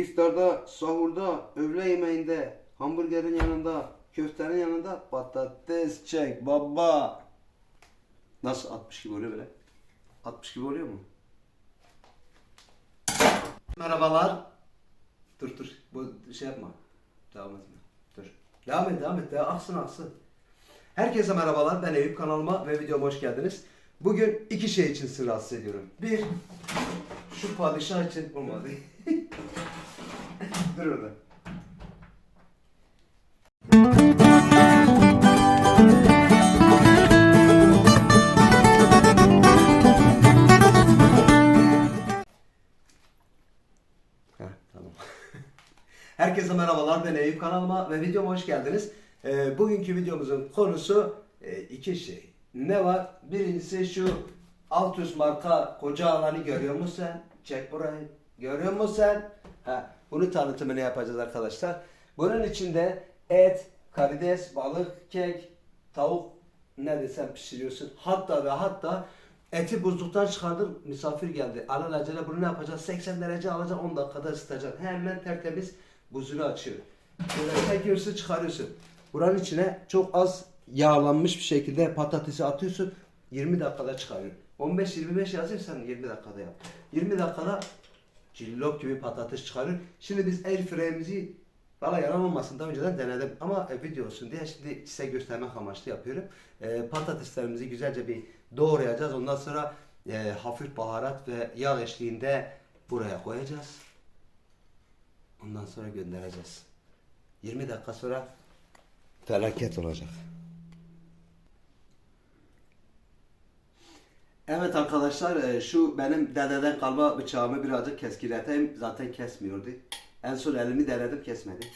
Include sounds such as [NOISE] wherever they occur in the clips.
İftarda, sahurda, öğle yemeğinde, hamburgerin yanında, köftenin yanında patates çek baba. Nasıl 60 gibi oluyor böyle? 60 gibi oluyor mu? Merhabalar. Dur dur. Bu şey yapma. Devam etme. Dur. Devam et, devam et. Devam. Aksın aksın. Herkese merhabalar. Ben Eyüp kanalıma ve videoma hoş geldiniz. Bugün iki şey için sizi rahatsız ediyorum. Bir, şu padişah için olmadı. [LAUGHS] orada. Heh. [LAUGHS] Herkese merhabalar ben Eyüp kanalıma ve videoma hoş geldiniz. Ee, bugünkü videomuzun konusu e, iki şey. Ne var? Birincisi şu Altus marka koca alanı görüyor musun sen? Çek burayı. Görüyor musun sen? Ha, bunu tanıtımını yapacağız arkadaşlar. Bunun içinde et, karides, balık, kek, tavuk ne desem pişiriyorsun. Hatta ve hatta eti buzluktan çıkardım misafir geldi. Alelacele bunu ne yapacağız? 80 derece alacaksın 10 dakikada ısıtacaksın. Hemen tertemiz buzunu açıyor. Böyle çekiyorsun çıkarıyorsun. Buranın içine çok az yağlanmış bir şekilde patatesi atıyorsun. 20 dakikada çıkarıyor. 15-25 yazıyorsan 20 dakikada yap. 20 dakikada cillop gibi patates çıkarıyor. Şimdi biz air fryer'imizi Valla yalan olmasın daha önceden denedim ama e, video olsun diye şimdi size göstermek amaçlı yapıyorum. E, patateslerimizi güzelce bir doğrayacağız. Ondan sonra e, hafif baharat ve yağ eşliğinde buraya koyacağız. Ondan sonra göndereceğiz. 20 dakika sonra felaket olacak. Evet arkadaşlar e, şu benim dededen kalma bıçağımı birazcık keskileteyim. Zaten kesmiyordu. En son elimi denedim kesmedi.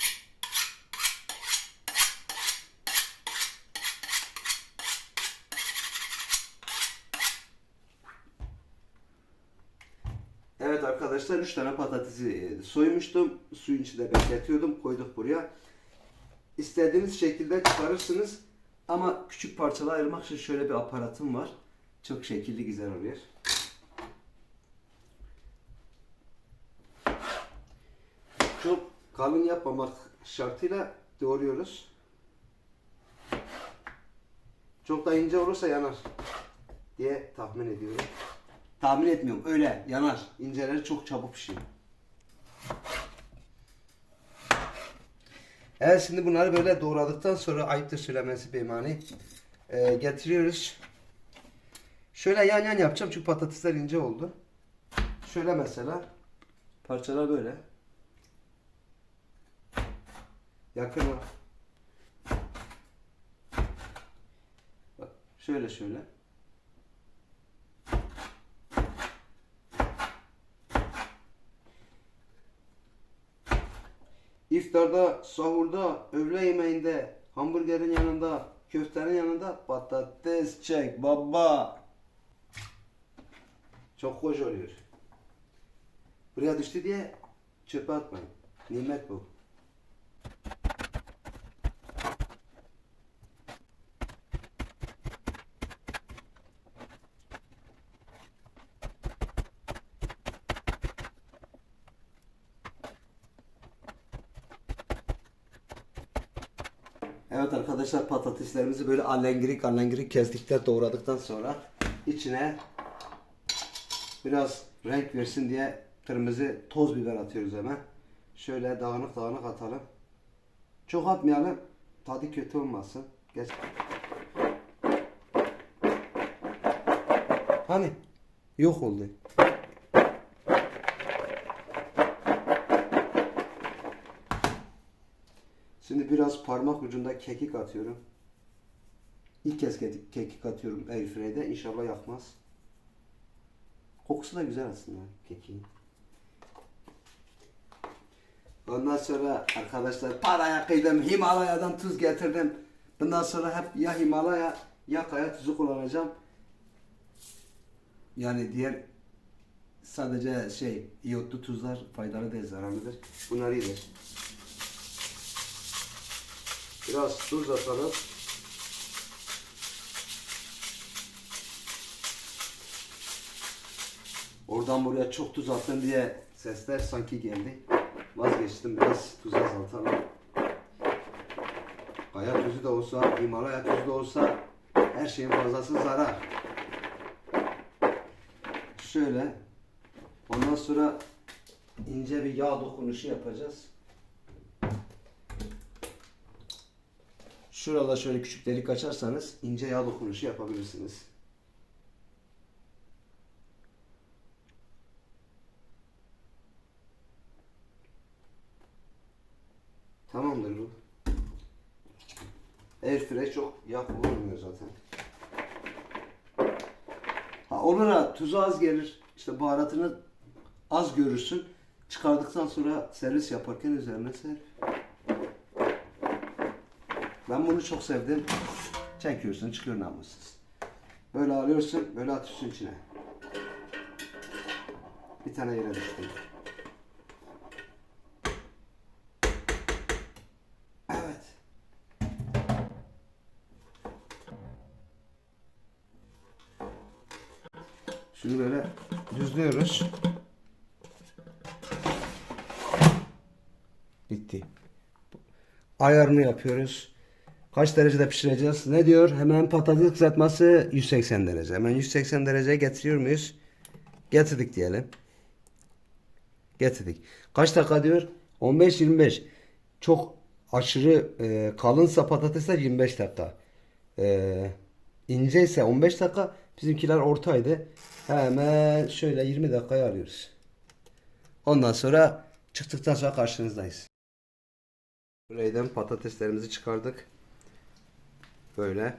Evet arkadaşlar 3 tane patatesi e, soymuştum. Suyun içinde bekletiyordum. Koyduk buraya. İstediğiniz şekilde çıkarırsınız. Ama küçük parçalar ayırmak için şöyle bir aparatım var. Çok şekilli güzel oluyor. Çok kalın yapmamak şartıyla doğruyoruz. Çok da ince olursa yanar diye tahmin ediyorum. Tahmin etmiyorum. Öyle yanar. İnceleri çok çabuk pişiyor. Evet şimdi bunları böyle doğradıktan sonra ayıptır söylemesi beymani ee, getiriyoruz. Şöyle yan yan yapacağım çünkü patatesler ince oldu. Şöyle mesela parçalar böyle. Yakın al. Bak şöyle şöyle. İftarda, sahurda, öğle yemeğinde, hamburgerin yanında, köftenin yanında patates çek baba. Çok hoş oluyor. Buraya düştü diye çöpe atmayın. Nimet bu. Evet arkadaşlar patateslerimizi böyle allengirik allengirik kestikten doğradıktan sonra içine biraz renk versin diye kırmızı toz biber atıyoruz hemen. Şöyle dağınık dağınık atalım. Çok atmayalım. Tadı kötü olmasın. Geç. Hani? Yok oldu. Şimdi biraz parmak ucunda kekik atıyorum. İlk kez kekik, atıyorum airfryer'de. İnşallah yakmaz. Kokusu da güzel aslında kekiğin. Ondan sonra arkadaşlar paraya kıydım. Himalaya'dan tuz getirdim. Bundan sonra hep ya Himalaya ya kaya tuzu kullanacağım. Yani diğer sadece şey iyotlu tuzlar faydalı değil zararlıdır. Bunlar iyidir. Biraz tuz atalım. Oradan buraya çok tuz attın diye sesler sanki geldi. vazgeçtim. Biraz tuz azaltalım. Kaya tuzu da olsa, Himalaya tuzu da olsa her şeyin fazlası zarar. Şöyle. Ondan sonra ince bir yağ dokunuşu yapacağız. Şurada şöyle küçük delik açarsanız ince yağ dokunuşu yapabilirsiniz. Tamamdır bu. Airfryer çok yağ kullanmıyor zaten. Ha olur ha tuzu az gelir. İşte baharatını az görürsün. Çıkardıktan sonra servis yaparken üzerine ser. Ben bunu çok sevdim. Çekiyorsun, çıkıyor namussuz. Böyle alıyorsun, böyle atıyorsun içine. Bir tane yere düştü. Şunu böyle düzlüyoruz. Bitti. Ayarını yapıyoruz. Kaç derecede pişireceğiz? Ne diyor? Hemen patates kızartması 180 derece. Hemen 180 dereceye getiriyor muyuz? Getirdik diyelim. Getirdik. Kaç dakika diyor? 15-25. Çok aşırı e, kalınsa patatesler 25 dakika. E, ince ise 15 dakika. Bizimkiler ortaydı. Hemen şöyle 20 dakikaya alıyoruz. Ondan sonra çıktıktan sonra karşınızdayız. Buraydan patateslerimizi çıkardık. Böyle.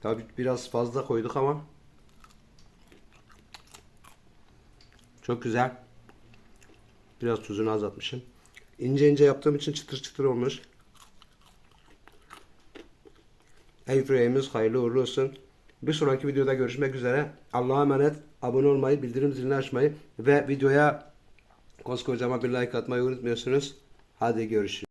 Tabii biraz fazla koyduk ama çok güzel. Biraz tuzunu azaltmışım. İnce ince yaptığım için çıtır çıtır olmuş. Airfryer'imiz hayırlı uğurlu olsun. Bir sonraki videoda görüşmek üzere. Allah'a emanet. Abone olmayı, bildirim zilini açmayı ve videoya koskocama bir like atmayı unutmuyorsunuz. Hadi görüşürüz.